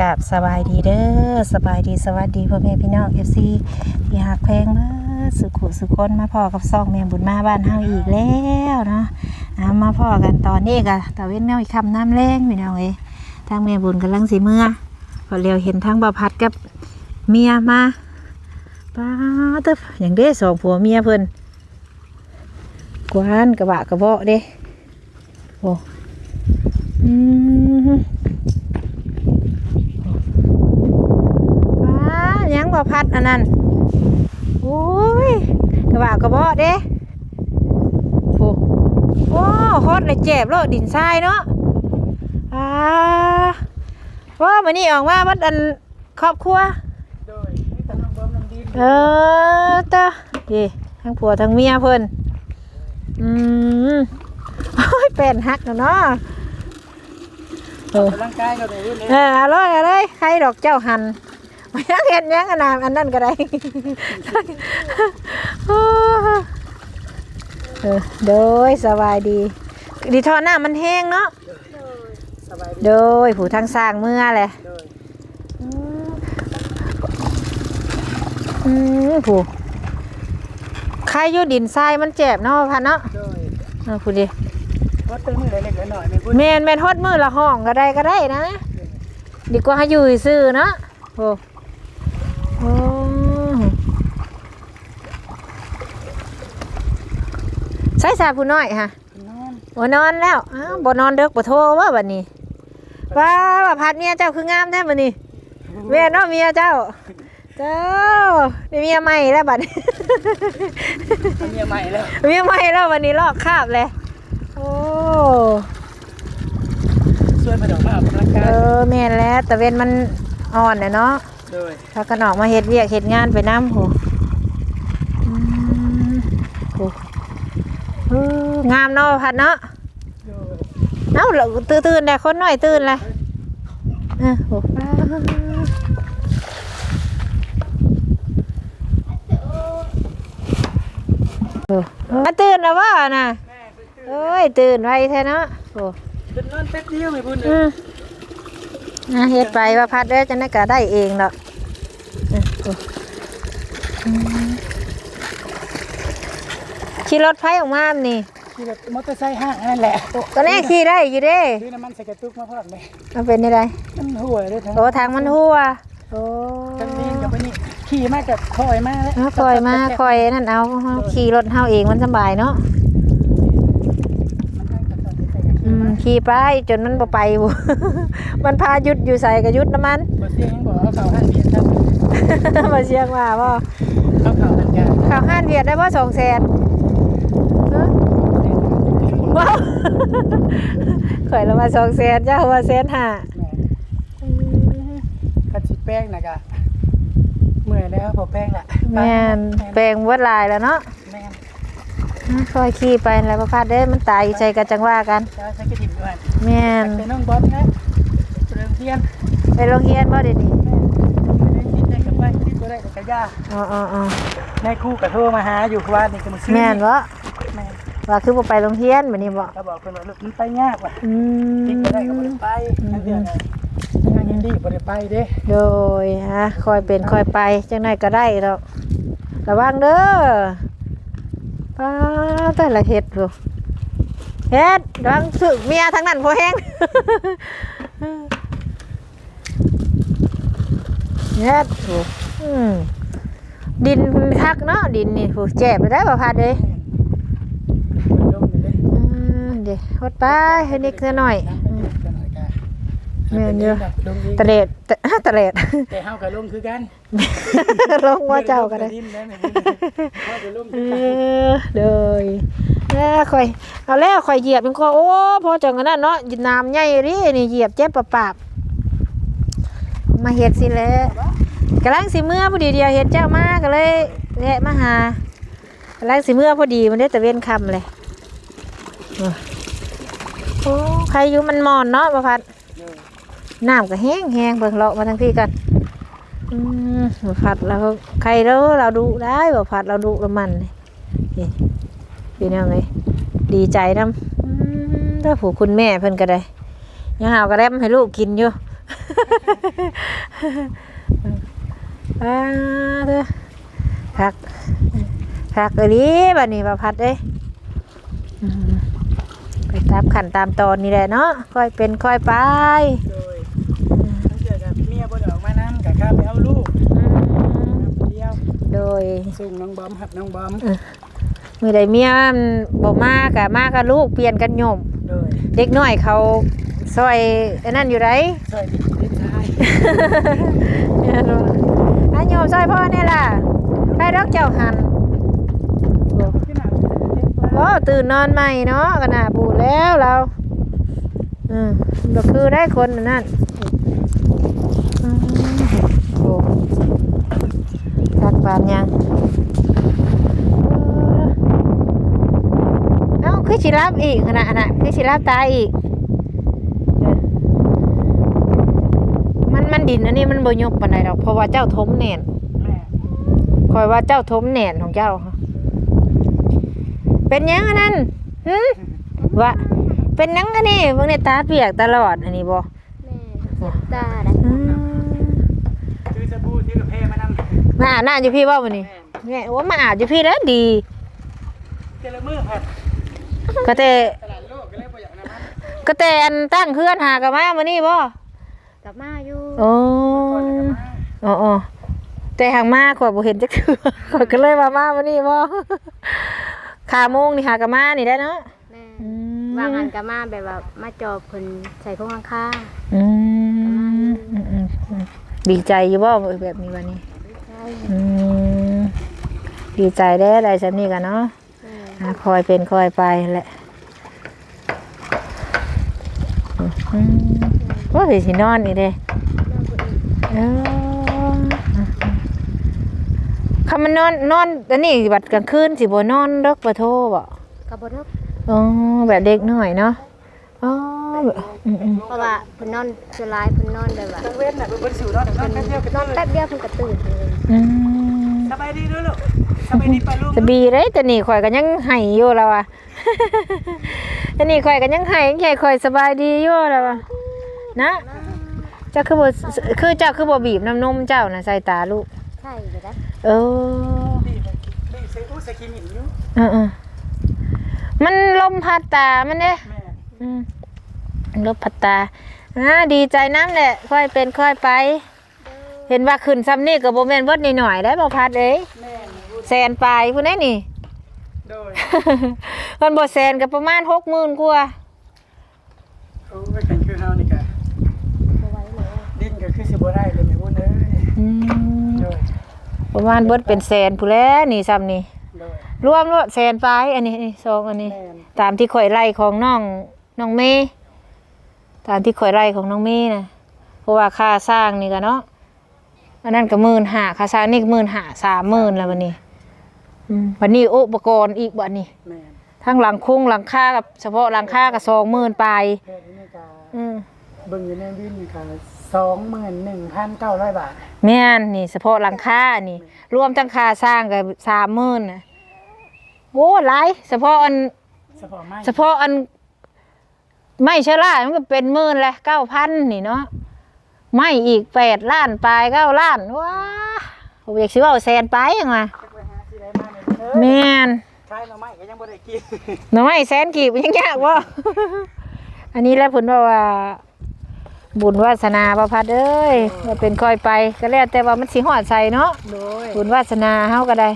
กับสบายดีเด้อสบายดีสวัสดีพ่อแม่พี่น้อง FC ที่หักเพงเด้อสุขุสุคนมาพ่อกับซองแม่บุญมาบ้านเฮาอีกแล้วเนาะมาพ่อกันตอนนี้ก็ตะเว้นแนวอีกคำน้ำแรงพี่น้องเอ้ทางแม่บุญกำลังสิเมื่อพอเร็วเห็นทางบาพัดกับเมียมาป้าเตบอย่างเด้สองผัวเมียเพิ่นกวนกระบะกระเบาะเด้โอ้อืม ว้ายังบ่พั ดอันนั้นโอ้ยกระบะกระเบาะเด้โอ้โอ้ฮอดเลยเจ็บแล้วดินทรายเนาะอ่าว่ามันนี่ออกมาบัดอันครอบครัวโดยมีแต่น้องเบิ้มน้องดินเออตาดีทั้งผัวทั้งเมียเพิ่นอืมโอ้ยเป็นฮักแล้วเนาะเออกำลังกายก็ได้รุ่นนี้เออเอาเลยเอาเลยใครดอกเจ้าหัน ไม่ยังเห็นยังอันนั้นอันนั้นก็ได้เออโดยสบายดี ดีทอหน้ามันแห้งเนาะสบายโดยผู้ทางสร้างเมื่อแหลยอืมผู้ใครอยู่ดินทรายมันเจ็บเนาะพันเนาะโดยเออผู้ดีวัดเติมมือเล็กๆหน่อยๆไม่พูดแมนแมนทอดมือละห้องก็ได้ก็ได้นะ ดีกว่าให้อยู่ซื่อเนาะโอ้โอ้ใช้ สาผู้น้อยค่ะนอนบ่นอนแล้วอ้าวบ่นอนเด็กบ่โทรว่าบัดนี้ว้าว่าพัดเมียเจ้าคืองามแท้บัดนี้แม่นเนาะเมียเจ้า เจ้าได้เมียใหม่แล้วบัดนี้เอาเมียใหม่แล้วเมียใหม่แล้ววันนี้ลอกคราบเลยโอ้ช่วยมาดอกมาออกกำลังกาเอยอแม่นแล้วแต่เว้นมันอ่อนน่ะเนาะโดยพากันออกมาเฮ็ดเวียกเฮ็ดงานไปน้ำโหอืมโหเออ งามเนาะพัดเนาะโดยเอ้าเราตื่นตื่นแต่คนหน่อยตื่นเลยเออโหโอ้มาตื่นแล้วว่าน่ะแม่ไปตื่นเอ้ยตื่นไวแท้เนาะโอ้เป็นนอนแป๊บเดียวไม่พูดเลอืยมนะเฮ็ดไปว่าพัดเด้อจะได้ก็ได้เองดอกเออโอ้อืม ขี่รถไฟออกมานี่ขี่แบบมอเตอร์ไซค์ห้างนั่นแหละก็แน่ขี่ได้อยู่เด้ซื้อน้ำมันใส่กระตุกมาพร้อมเลยมันเป็นยังไงมันหัวเลยทั้งโอ้ทางมันหัวโอ้ทั้งนี้กับไปนี่ขี่มากับคอยมาแล้วเอาคอยมาคอยนั่นเอาเอาขี่รถเฮาเองมันสบายเนาะมันทั้งกับตอนที่ใส่กับอืขี่มมาขี่ไปจนมันบ่ไปบ่ มันพาหยุดอยู่ใส่ก็หยุดน้ำมัน บ่เสียงยังบอกเอาเข่าหันเบียดครับมาเชียงว่าบ่เอาเข่าหันยาข่าวห้านเวียดได้บ่200,000ฮะ ว้าว ข่อยละมา200,000เจ้าว่าแสนห้าแม่คันสิแป้งนะกะเมื่อยแล้วพอแป้งละแม่นแปลงเบิดหลายแล้วเนาะแม่นอะค่อยขี่ไปแล้วบ่พลาดเด้มันตายอยู่ใจกันจังว่ากันจะใช้กระถิ่นด้วยแม่นเป็นน้องบอสนะเรื่องเทียนไปโรงเรียนบ่เดี๋ยวนี้แม่ไม่ได้คิดได้กับไปคิดก็ได้กับกระยาอ๋ออ๋ออ๋อในครู่กับโทรมาหาอยู่ว่านี่ก็มาซื้อแม่นบ่แม่น ว่าคือบ่ไปโรงเรียนบัดนี้บ่เขาบอกเพิ่นว่าลูกมันไปยากว่ะอืคิดก็ได้ก็บ่มได้ไปนั่นเดือนน่ะงานยินดีบ่ได้ไปเด้โดยฮะค่อยเป็นค่อยไปจังไดก็ได้ดอกระวังเด้อป้าแต่ละเฮ็ดโหเฮ็ดระวังสึกเมียทั้งนั้นพอแห้ง เฮ็ดโหอืมดินคักเนาะดินนี่โหแจ็บไปได้บ่พาดเด้ลงอยู่เด้ อืมเดี๋ยวฮดไปให้นิดหน่อยอืมแม่นอยู่ลงอีกตะเลดตะตะเลดแต่เฮาก็ลงคือกันลงว่าเจ้าก็ได้ดินแล้วแม่นเฮาก็ลงเอคือกันอเลยแล้วค่อยเอาแล้วค่อยเหยียบมันก็โอ้พอจังกันนั้นเนาะน้ำใหญ่ดินี่เหยียบเจ็บปะปาบมาเฮ็ดสิแหล้วกำลังสิเมื่อพอดีเดียวเห็นเจ้ามาก็เลยแวะมาหากำลังสิเมื่อพอดีมันได้แต่เว้นคำเลย โอ้โอ้ใครอยู่มันมอนเนาะประพัดน้ำก็แห้งแห้งเบิ่งเลาะมาทางพี่กันอืมบ่ผัดเราใครเราเราดูได้บ่ผัดเราดูละมันนี่นี่พี่น้องเอ้ยดีใจนำอืมถ้าผู้คุณแม่เพิ่นก็ได้ยังหาวกระแรมให้ลูกกินอยู่อ่าเด้อพักพักเอันนี้บัดนี้ประพัดเอ้ยอืม ไปตามขั้นตามตอนนี่แหละเนาะค่อยเป็นค่อยไปโดยตั้งแต่กับเมียบ่ได้ออกมานำกับข้าไปเอาลูกอืมน้ำเดียวโดยส่งน้องบอมหับน้องบอมมือใดเมียมันบ่มากะมากกับลูกเปลี่ยนกันโยมโดยเด็กน้อยเขาซอยอันนั้นอยู่ไรช่วยดิดิชายอันโยมซอยพ่อเนี่ยล่ะใครรักเจ้าหันพี่น่ะ เด็กโอ้ตื่นนอนใหม่เนาะกันน่ะปูแล้วเราอืมก็คือได้คนอันนั่นอืมโอ้ทักบานยังเอ้าคือสิรับอีกขนาดน่ะคือสิรับตายอีกเออมันมันดินอันนี้มันบ่ยกปานใดดอกเพราะว่าเจ้าทมแน่นแม่คอยว่าเจ้าทมแหน่นของเจ้าค่ะ เป็นหยังอันนั้นหืมว่าเป็นหยังอันนี้เบิ่งในตาเปียกตลอดอันนี้บ่แม่เจ็บตาได้อืมถือสบู่ถือกาแฟมานำมาอาบน้ำอยู่พี่บ่มื้อนี้แม่ว่ามาอาบอยู่พี่แล้วดีเจละมือผัดก็แต่ตลาดโลกก็เลยบ่อยากนำมันก็แต่อันตั้งเพื่อนหากันมามื้อนี้บ่กลับมาอยู่โอ้ก่อนจะมาอ๋ออ๋อแต่หางมาข่อยบ่เห็นจักเทื่อข่อยก็เลยว่ามามื้อนี้บ่ ขาโมงนี่หากันมานี่ได้เนาะแม่อืมวางงานกลับมาแบบว่ามาจอบเพิ่นใส่พวกข้างค่าอืมอืมอืมอืมดีใจอยู่บ่แบบนี้วันนี้ ใช่อืมดีใจได้อะไรฉันนี่กันเนาะแม่อะคอยเป็นคอยไปแหละอืมโอ้ยสินอนอีกเด้นอนผู้อื่นเออ คำมันนอนนอนอันนี้บัดกลางคืนสิบ่นอนเด็กบ่โทรบ่กับ่เลิกอ๋อแบบเด็กหน่อยเนาะอ๋อแบบอืมอืมเพราะว่าเพิ่นนอนสลายเพิ่นนอนแบบว่าต้องเว้นน่ะเพิ่นบ่ได้สู่เนาะเดี๋ยวนอนแป๊บเดียวก็นนออนนเลยแป๊บเดียวเพิ่นก็ตื่นเลยอืมสบายดีเด้อลูกสบายดีป่ะลูกสบีได้แต่นี่ข่อยก็ยังไห้อยู่แล้วอะแต่นี่ข่อยก็ยังไห้ยังใหญ่ข่อยสบายดีอยู่แล้วอะนะเจ้าคือบ่คือเจ้าคือบ่บีบน้ำนมเจ้าน่ะใส่ตาลูกใช่เลยนะ เออนี่นี่ใส่อู้ใส่ขี้หมิ่นอยู่เออเออมันลมพัดตามันเด้แม่อืมลมพัดตาอ่าดีใจน้ำแหละค่อยเป็นค่อยไป เห็นว่าขึ้นซ้ำนี่ก็บ่แม่นเบิดนิดหน่อยได้บ่พัดเอ้ยแม่แสนปลายพุ่นได้นี่ โดยมันบ่แสนก็ประมาณ60,000กว่าโอ้ยกันคือเฮานี่ก็บ่ไหวเลยดิ้นก็คือสิบ่ได้เลยแม่บุญเอ้ยอืมโดย ประมาณเบิดเป็นแสนผู้นแหล้วนี่ซ้ำนี่โดย รวมรวมแสนปลายอันนี้นี่ซองอันนี้ แม่น ตามที่ข่อยไล่ของน้องน้องเมย์ตามที่ข่อยไล่ของน้องเมย์นะเพราะว่าค่าสร้างนี่ก็เนาะอันนั้นก็หมื่นห้าค่าสร้างนี่ก็หมื่นห้าสามหมื่นแล้ววันนี้อืมวันนี้อุปกรณ์อีกบัดนี้แม่นทั้งหลังคุ้งหลังคากับเฉพาะหลังคากับสองหมื่นปลายแค่นี้ก็อืมเบิ่งอยู่ในวินนี่ก็21,900บาท แม่นนี่เฉพาะหลังคานี่ รวมทั้งค่าสร้างก็สามหมื่นนะโอ้หลายเฉพาะอันเฉพาะไม้เฉพาะอัน ไม่เชอร่ามันก็เป็นหมื่นแหละเก้าพันนี่เนาะไม่อีกแปดล้านปลายเก้าล้านว้าผมอยากสิว่าเอาแสนไปยังไงจักไปหาสิได้มาแม่นเด้อแม่นขายหน่อไม้ก็ยังบ่ได้กินหน่อไม้แสนกีบยังยากวะอันนี้แล้วผลว่าว่า บุญวาสนาประพัดเอ้ยว่าเป็นคอยไปก็แล้วแต่ว่ามันสิหอดใส่เนาะโดยบุญวาสนาเฮาก็ได้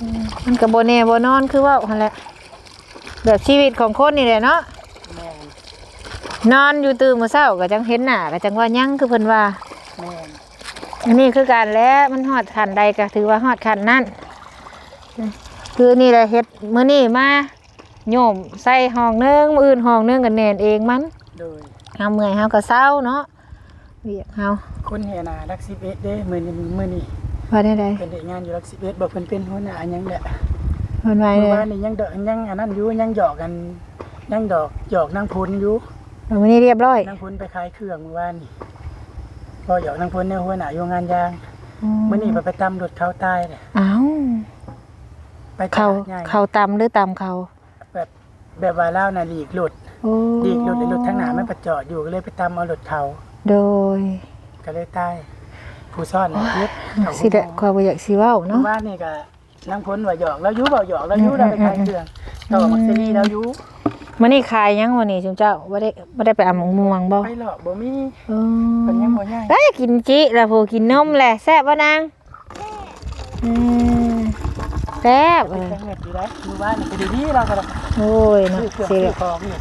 อืมมันก็บ่แน่บ่นอนคือเว่าหั่นแหละแบบชีวิตของคนนี่แหละเนาะแม่นนอนอยู่ตื่นมาเศร้าก็จังเห็นหน้าก็จังว่ายังคือเพิ่นว่าแม่นอันนี้คือการแล้วมันฮอดขันใดก็ถือว่าฮอดขันนั่นคือนี่แหละเฮ็ดมื้อนี้มาโยมใส่ห้องหนึงมื้ออื่นห้องหนึงก็แน่นเองมันโดย เฮาเมื่อยเฮาก็เศร้าเนาะเวียกเฮาคนเฮียน่ะรัก11เด้มื้อนี้มื้อนี้ว่าได้ใดเพิ่นได้งานอยู่รัก11บ่เพิ่นเป็นหัวหน้าหยังแหละเพิ่นว่าเมื่เนี่อยวานนี้ยังเดอกยังอันนั้นอยู่ยังหยอกกันยังดอกหยอกนางพุนอยู่มื้อนี้เรียบร้อยนางพุนไปขายเครื่องเมื่อวานนี่พอหยอกนางพุนเนี่ยหัวหน้าอยู่งานยางมื้อนี้ไปไปตำรถเขาตายเลยอ้าวไปตเขาลดใหญ่เขาตำหรือตำเขาแบบแบบว่าเล่าวน่ะหลีกรถ โอ้หลีกรถไอ้รถทางหน้ามันประจอดอยู่ก็เลยไปตำเอารถเขาโดยก็เลยตายผู้ซ่อนน่ะเฮ็ดเข้าสิได้ขอยบ่อยากสิเว้าเนาะเนาะว่านี่ก็นางพ้นว่าหยอกแล้วอยู่บ่หยอกแล้วอยู่เราไปขายเครื่องต่อมักซีรีแล้วอยู่มื้อนี้ขายหยังวันนี้จุมเจ้าบ่ได้บ่ได้ไปอาบมะม่วงบ่ไปหรอกบ่มีเอเพิ่นอยังบ่ย่างเอ้ยกินจิแล้วผู้กินนมแหละแซ่บบ่นางอืมแซ่บเออแข่งเน็ตอยู่ได้มือบ้านนี่ก็ดีๆเราก็ได้โอ้ยเนาะซื้อเครื่องสิซื้อของนี่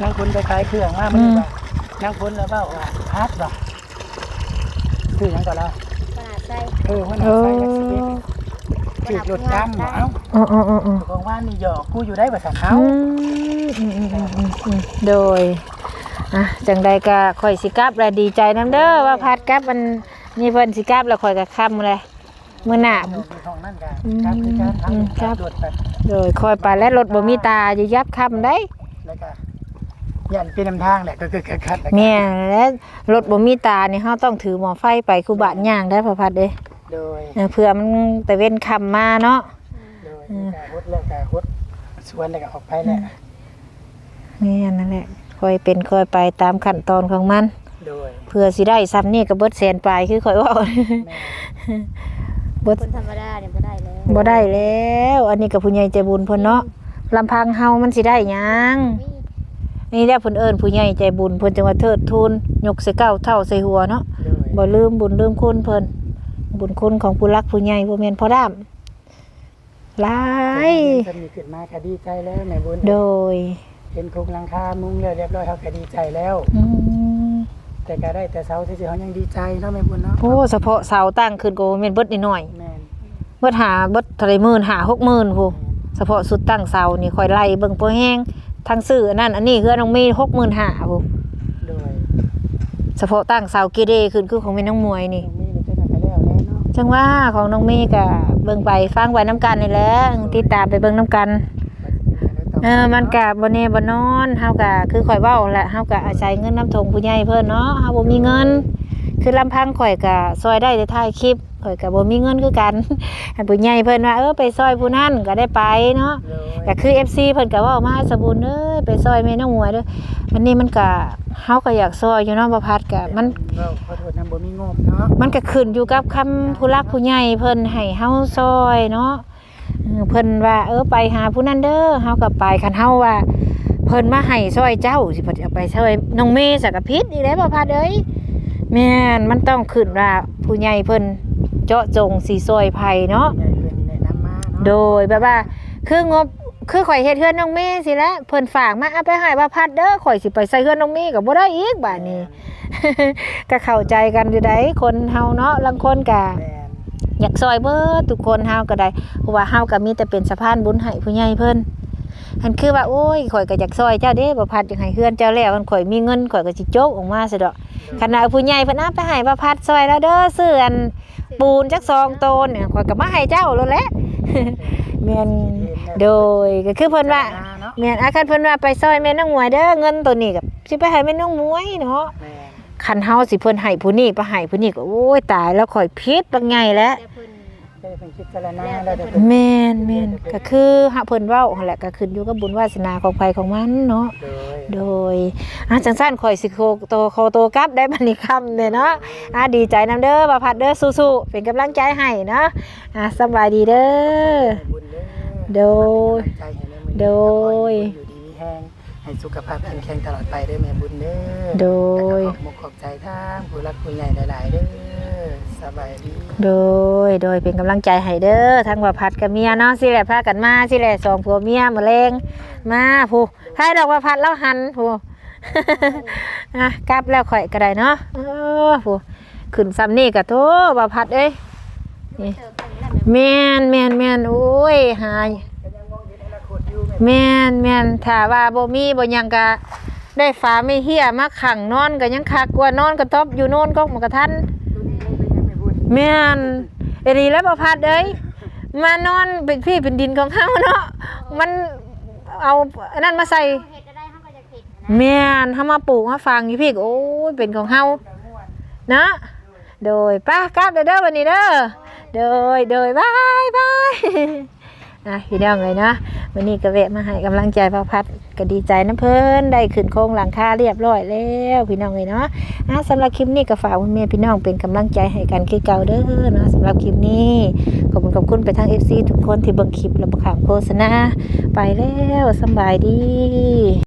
นางพ้นไปขายเครื่องมามื้อนี้ว่านางพ้นแล้วเว้าว่าฮาร์ดบ่ซื้อหยังก็แล้วขนาดใส่เออมันโอ้ใส่แม็กซ์เอ็กซ์ถือรถดำบ่เอ้าอ๋ออ๋ออ๋ออ๋อของว่านี่หยอกกูอยู่ได้บ่ซั่นเฮาอืมอืมอืมอืมอืมอืมโดยอะจังใดก็ข่อยสิกลับแล้วดีใจนํเด้อว่าพัดกลับมันนี่เพิ่นสิกลับแล้วข่อยก็ค้ำเลยมื้อหน้าอยู่ในห้องนั่นกันอืมครับคือการอืมทำครับ ตรวจแบบโดยคอยไปและรถบ่มีตาจะยับค้ำได้แล้วก็ ยันเป็นนำทางแหละก็คือคัดๆแล้วก็แม่และรถบ่มีตานี่เฮาต้องถือหมอไฟไปคูบาดย่างได้พอพัดเด้โดยเออเพื่อมันไปเว้นคำมาเนาะ โดยมีการฮดแล้วก็ฮดสวนแล้วก็ออกไปแหละนี่นั่นแหละคอยเป็นคอยไปตามขั้นตอนของมัน โดยเพื่อสิได้ซ้ำนี่ก็เบิดแสนปลายคือคอยเว่าแม่เบิด คนธรรมดาเนี่ยบ่ได้แล้วบ่ได้แล้ว อันนี้ก็ผู้ใหญ่ใจบุญเพิ่นเนาะลำพังเฮามันสิได้หยังมี นี่แหละเพิ่นเอิ้นผู้ใหญ่ใจบุญเพิ่นจังว่าเทิดทูนยกใส่เก้าเท่าใส่หัวเนาะโดยบ่ลืมบุญลืมคุณเพิ่นบุญคุณของผู้รักผู้ใหญ่ผู้แม่นพ่อดามหลายจะมีขึ้นมาก็ดีใจแล้วแม่บุญโดยเห็นโครงหลังคามุงแล้วเรียบร้อยเขาก็ดีใจแล้วอืมแต่ก็ได้แต่เสาที่เขายังดีใจเนาะแม่บุญเนาะโอ้เฉพาะเสาตั้งขึ้นก็บ่แม่นเบิดนิดหน่อยแม่นเบิดหาเบิดเท่าไหร่หมื่นหาหกหมื่นพูเฉพาะสุดตั้งเสานี่ค่อยไล่เบิ่งโปรแห้ง ทั้งซื้ออันนั้นอันนี้คือน้องมีหกหมื่นห้าพูโดยเฉพาะตั้งเสาเกเรขึ้นคือของแม่น้องมวยนี่ตรงนี้เราจะทำไปแล้วแล้วเนาะจังว่าของน้องเมย์ก็เบิ่งไปฟังไว้น้ำกันนี่แหละติดตามไปเบิ่งน้ำกัน เออมันกะบ่แน่บ่นอนเฮากะคือข่อยเว้าแหละเฮากะอาศัยเงินน้ำทงผู้ใหญ่เพิ่นเนาะเฮาบ่มีเงิน คือลำพังข่อยกะซอยได้แต่ถ่ายคลิปข่อยกะบ่มีเงินคือกันอันผู้ใหญ่เพิ่นว่าเออไปซอยผู้นั้นก็ได้ไปเนาะโดยก็คือ FC เพิ่นก็เว้ามาให้สบุญเอ้ยไปซอยแม่น้องหมวยเด้อวันนี้มันก็เฮาก็อยากซอยอยู่เนาะบ่พัดก็มันเราขอโทษนำบ่มีงบเนาะมันก็ขึ้นอยู่กับคำผู้รักผู้ใหญ่เพิ่นให้เฮาซอยเนาะเออเพิ่นว่าเออไปหาผู้นั้นเด้อเฮาก็ไปคันเฮาว่าเพิ่นมาให้ซอยเจ้าสิเพิ่นเอาไปซอยน้องเมย์สักกะพิษอีแล้วบ่พัดเอ้ย แม่นมันต้องขึ้นว่าผู้ใหญ่เพิ่นเจาะจงสิซอยไผเนาะใหญ่เพิ่นแนะนำมาเนาะโดยแบบว่า คืองบคือข่อยเฮ็ดเฮือนน้องเมย์สิแหล้วเพิ่นฝากมาเอาไปให้ว่าพัดเด้อข่อยสิไปใส่เฮือนน้องเมย์ก็บ่ได้อีกบาดนี้ ก็เข้าใจกันอยู่ได้คนเฮาเนาะลางคนก็แม่นอยากซอยเบิดทุกคนเฮาก็ได้เพราะว่าเฮาก็มีแต่เป็นสะพานบุญให้ผู้ใหญ่เพิ่น หันคือว่าโอ้ยข่อยก็อยากซอยเจ้าเด้บ่พัดอยากให้เฮือนเจ้าแล้วมันข่อยมีเงินข่อยก็สิโจกออกมาซะดอกขณะผู้ใหญ่เพิ่นเอาไปให้บ่พัดซอยแล้วเด้อซื้ออันปูนจักซองโตนเนี่ยข่อยก็มาให้เจ้าแล้วแหละแม่นโดยก็คือเพิ่นว่าเนาะแม่นอาคันเพิ่นว่าไปซอยแม่น้องหมวยเด้อเงินตัวนี้ก็สิไปให้แม่น้องหมวยเนาะแม่นคันเฮาสิเพิ่นให้ผู้นี้ไปให้ผู้นี้ก็โอ้ยตายแล้วข่อยผิดบางไงแล้วแต่เพิ่น ได้เป็นคิดจารณาแล้วได้เป็นแม่นแม่นก็คือหาเพิ่นเว้าหั่นแหละก็ขึ้นอยู่กับบุญวาสนาของไผของมันเนาะ โดยโดยอาจังซั่นข่อยสิโคโตโคโตกลับได้บัดนี้ค่ำเด้เนาะอ่าดีใจนํเด้อบ่าพัดเด้อสู้ๆเป็นกำลังใจให้เนาะอ่าสำบายดีเด้อ บุญเด้อโดยเป็นกำลังใจให้แม่บุญโดยอยู่ดีมีแห้งให้สุขภาพแข็งแรงตลอดไปเด้อแม่บุญเด้อโดย แล้วก็ขอบมกขอบใจทางผู้รักผู้ใหญ่หลาย ๆ เด้อ สบายดีโดยโดยเป็นกำลังใจให้เด้อทั้งว่าพัดกับเมียเนาะสิแหละพากันมาสิแหละสองผัวเมียมาเลงมาผู้ให้ดอกว่าพัดแล้วหันผู้อะกลับแล้วข่อยก็ได้เนาะเออผู้ขึ้นซ้ำนี่ก็โทว่าพัดเอ้ยนี่แมนแมนแมนโอ้ยหายแมนแมนถ้าว่าบ่มีบ่ยังก็ได้ฟ้าไม่เฮียมาขังนอนก็ยังคักกว่านอนก็ทบอยู่โน่นก็หมันก็ทัน แม่นเอรีแล้วประพัดเอ้ยมานอนเป็นพี่เป็นดินของเขาเนาะมันเอาอันนั้นมาใส่เฮ็ดได้เฮาก็จะเฮ็ดนะแม่นเฮามาปลูกมาฟังอยู่พี่ก็โอ้ยเป็นของเฮาเนาะโดยป้ากลับเด้อเด้อวันนี้เด้อโดยโดยบายบายอะพี่น้องเลยเนาะวันนี้ก็แวะมาให้กำลังใจพระพัด ก็ดีใจน้ำเพิ่นได้ขึ้นโครงหลังคาเรียบร้อยแล้วพี่น้องเลยเนาะอะสำหรับคลิปนี้ก็ฝากคุณแม่พี่น้องเป็นกำลังใจให้กันคือเก่าเด้อเนาะสำหรับคลิปนี้ขอบคุณขอบคุณไปทาง FC ทุกคนที่เบิ่งคลิปและบ่ขามโฆษณาไปแล้วสบายดี